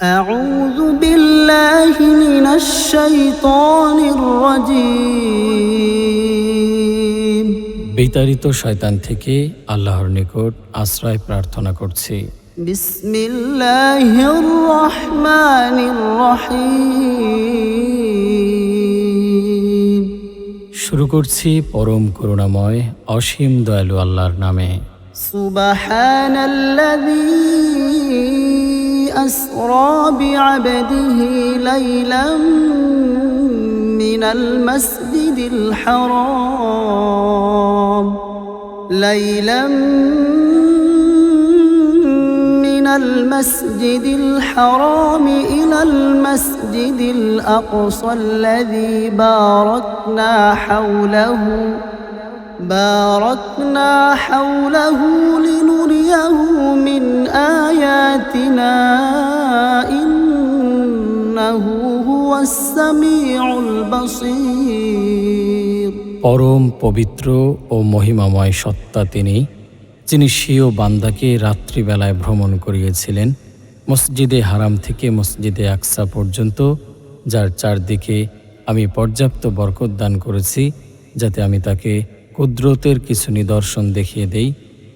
أعوذ بالله من الشيطان الرجيم বিতাড়িত শয়তান থেকে আল্লাহর নিকট আশ্রয় প্রার্থনা করছি بسم الله الرحمن الرحيم শুরু করছি পরম করুণাময় অসীম দয়ালু আল্লাহর নামে سبحان الذي أسرى بعبده ليلا من المسجد الحرام. ليلا من المسجد الحرام إلى المسجد الأقصى الذي باركنا حوله. باركنا حوله لنريه من آياتنا إنه هو السميع البصير পরম পবিত্র ও মহিমাময় সত্তা তিনি যিনি স্বীয় বান্দাকে রাত্রিবেলায় ভ্রমণ করিয়েছিলেন মসজিদে হারাম থেকে মসজিদে আকসা পর্যন্ত যার চারদিকে আমি পর্যাপ্ত বরকত দান করেছি যাতে আমি তাকে কুদরতের কিছু নিদর্শন দেখিয়ে দেই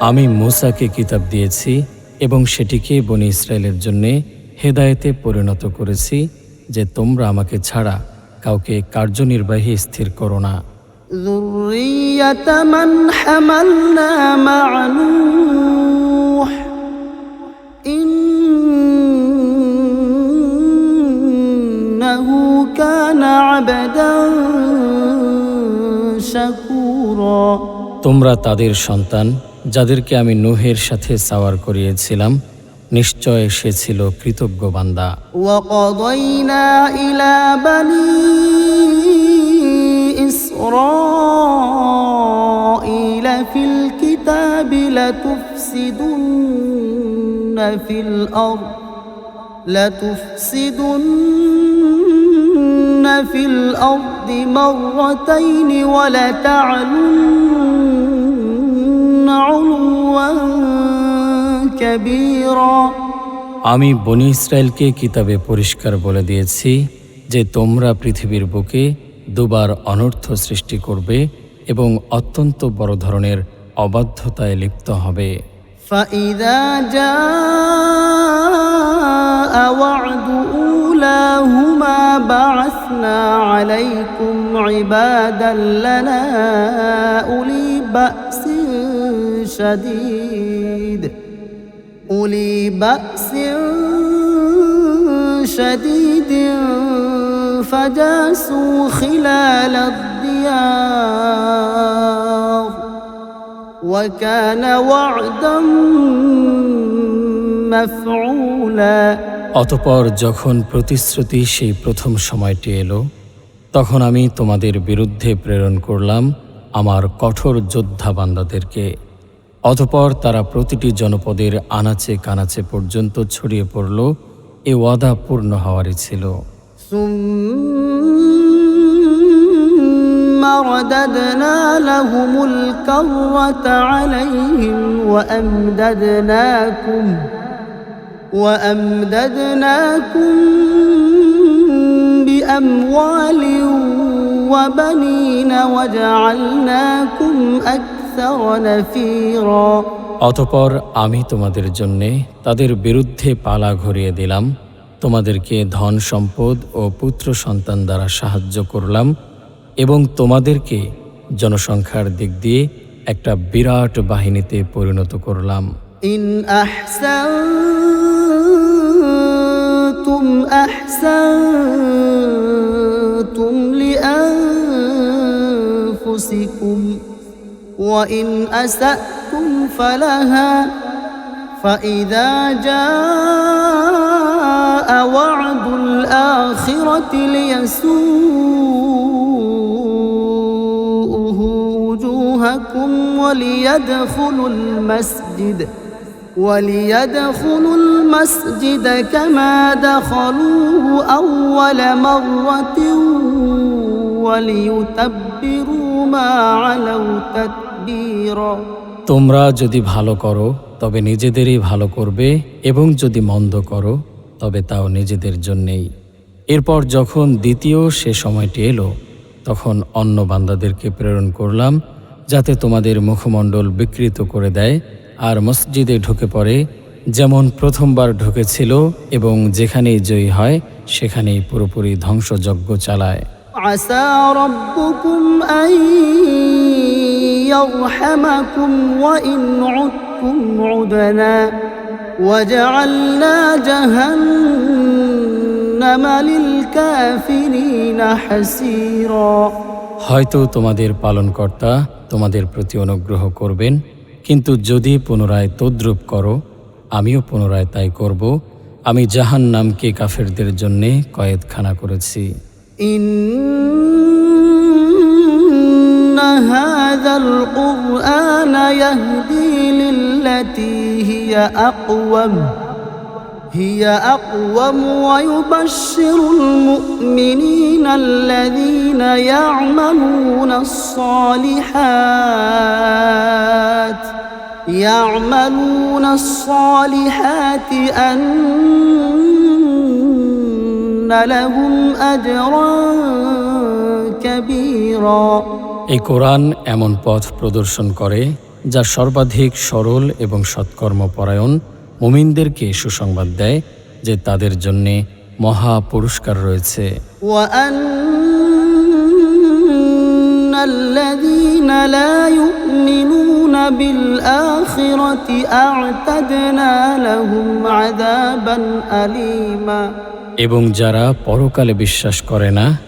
আমি মুসাকে কিতাব দিয়েছি এবং সেটিকে বনি ইসরায়েলের জন্য হেদায়েতে পরিণত করেছি যে তোমরা আমাকে ছাড়া কাউকে কার্যনির্বাহী স্থির করো না ذرية من حملنا مع نوح إنه كان عبدا شكورا তোমরা তাদের সন্তান যাদেরকে আমি নুহের সাথে সাওয়ার করিয়েছিলাম নিশ্চয় সে ছিল কৃতজ্ঞ বান্দা وقضينا إلى بني إسرائيل في الكتاب لتفسدن في الأرض لتفسدن في الأرض مرتين ولتعلن আমি বনি ইসরায়েলকে কিতাবে পরিষ্কার বলে দিয়েছি যে তোমরা পৃথিবীর বুকে দুবার অনর্থ সৃষ্টি করবে এবং অত্যন্ত বড় ধরনের অবাধ্যতায় লিপ্ত হবে فإذا جاء وعد أولاهما بعثنا عليكم عبادا لنا أولي بأس شديد أولي بأس شديد فجاسوا خلال الديار وكان وعدا مفعولا অতপর যখন প্রতিশ্রুতি সেই প্রথম সময়টি এলো তখন আমি তোমাদের বিরুদ্ধে প্রেরণ করলাম আমার কঠোর যোদ্ধা বান্দাদেরকে অতপর তারা প্রতিটি জনপদের আনাচে কানাচে পর্যন্ত ছড়িয়ে পড়ল এ ওয়াদা পূর্ণ হওয়ারই ছিল ثم رددنا لهم الكرة عليهم وأمددناكم وأمددناكم بأموال وبنين وجعلناكم أكثر نفيرا অতপর আমি তোমাদের জন্যে তাদের বিরুদ্ধে পালা ঘুরিয়ে দিলাম। তোমাদেরকে ধন সম্পদ ও পুত্র সন্তান দ্বারা সাহায্য করলাম এবং তোমাদেরকে জনসংখ্যার দিক দিয়ে একটা বিরাট বাহিনীতে পরিণত করলাম। ইন وإن أسأتم فلها فإذا جاء وعد الآخرة ليسوءه وجوهكم وليدخلوا المسجد وليدخلوا المسجد كما دخلوه أول مرة وليتبروا ما علوا تتبيرا. তোমরা যদি ভালো করো তবে নিজেদেরই ভালো করবে এবং যদি মন্দ করো তবে তাও নিজেদের জন্যেই। এরপর যখন দ্বিতীয় সে সময়টি এলো তখন অন্য বান্দাদেরকে প্রেরণ করলাম যাতে তোমাদের মুখমণ্ডল বিকৃত করে দেয় আর মসজিদে ঢুকে পড়ে যেমন প্রথমবার ঢুকেছিল এবং যেখানেই জয়ী হয় সেখানেই পুরোপুরি ধ্বংসযজ্ঞ চালায়। يرحمكم وإن عدتم عدنا وجعلنا جهنم للكافرين حسيرا হয়তো তোমাদের পালনকর্তা তোমাদের প্রতি অনুগ্রহ করবেন কিন্তু যদি পুনরায় তদ্রুপ করো আমিও পুনরায় তাই করব আমি জাহান নামকে কাফেরদের জন্যে কয়েদখানা করেছি إن القرآن يهدي للتي هي أقوم هي أقوم ويبشر المؤمنين الذين يعملون الصالحات يعملون الصالحات أن لهم أجرا كبيرا. এই কোরআন এমন পথ প্রদর্শন করে যা সর্বাধিক সরল এবং সৎকর্মপরায়ণ মুমিনদেরকে সুসংবাদ দেয় যে তাদের জন্যে মহা পুরস্কার রয়েছে وأن الذين لا يؤمنون بالآخرة أعتدنا لهم عذابا أليما এবং যারা পরকালে বিশ্বাস করে না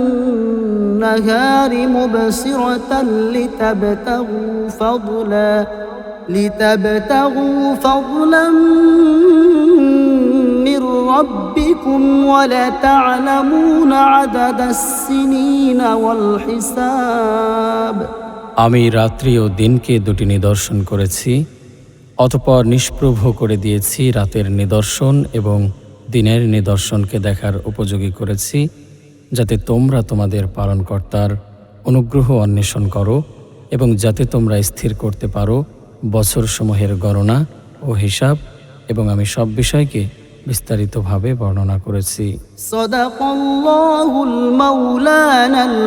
مبصرة لتبتغوا فضلا لتبتغوا فضلا من ربكم ولتعلمون عدد السنين والحساب আমি রাত্রি ও দিনকে দুটি নিদর্শন করেছি অতপর নিষ্প্রভ করে দিয়েছি রাতের নিদর্শন এবং দিনের নিদর্শনকে দেখার উপযোগী করেছি যাতে তোমরা তোমাদের পালনকর্তার অনুগ্রহ অন্বেষণ করো এবং যাতে তোমরা স্থির করতে পারো বছর সমূহের গণনা ও হিসাব এবং আমি সব বিষয়কে বিস্তারিতভাবে বর্ণনা করেছি। সদাকল্লাহুল মাওলানা আল